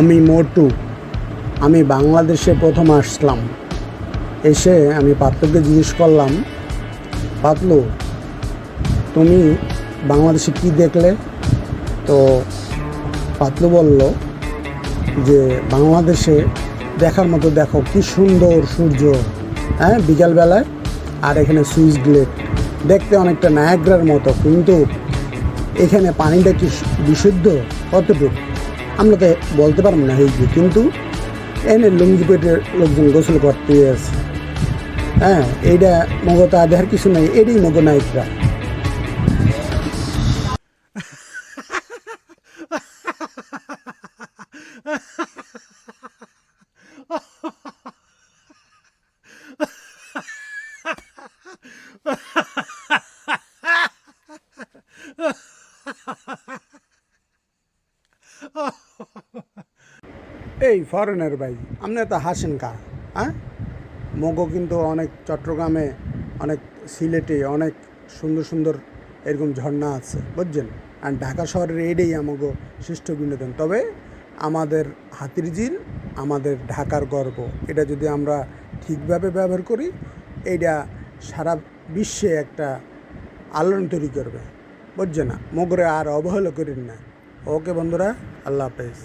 আমি মোটু আমি বাংলাদেশে প্রথম আসলাম। এসে আমি পাতলুকে জিজ্ঞেস করলাম, পাতলু, তুমি বাংলাদেশে কি দেখলে? তো পাতলু বলল যে, বাংলাদেশে দেখার মতো দেখো, কি সুন্দর সূর্য হ্যাঁ বিকালবেলায়, আর এখানে সুইচ গ্লেট দেখতে অনেকটা নায়াগ্রার মতো, কিন্তু এখানে পানিটা কি বিশুদ্ধ? কতটুকু? আমরা তো বলতে পারব না, হয়েছি। কিন্তু এনে লুঙ্গি পেটে লোকজন গোসল করতে আছে হ্যাঁ এইটা মগতা দেহার কিছু নাই এটাই মগ নায়িকরা এই ফরেনের ভাই, আপনি তো হাসেন কা হ্যাঁ? মগো কিন্তু অনেক চট্টগ্রামে অনেক সিলেটে অনেক সুন্দর সুন্দর এরকম ঝর্ণা আছে, বুঝছেন? আর ঢাকা শহরের এটাই আমাকে শ্রেষ্ঠ বিনোদন। তবে আমাদের হাতির ঝিল আমাদের ঢাকার গর্ব। এটা যদি আমরা ঠিকভাবে ব্যবহার করি এইটা সারা বিশ্বে একটা আলোড়ন তৈরি করবে বুঝছে না? মগরে আর অবহেলা করেন না। ওকে বন্ধুরা, আল্লাহ হাফেজ।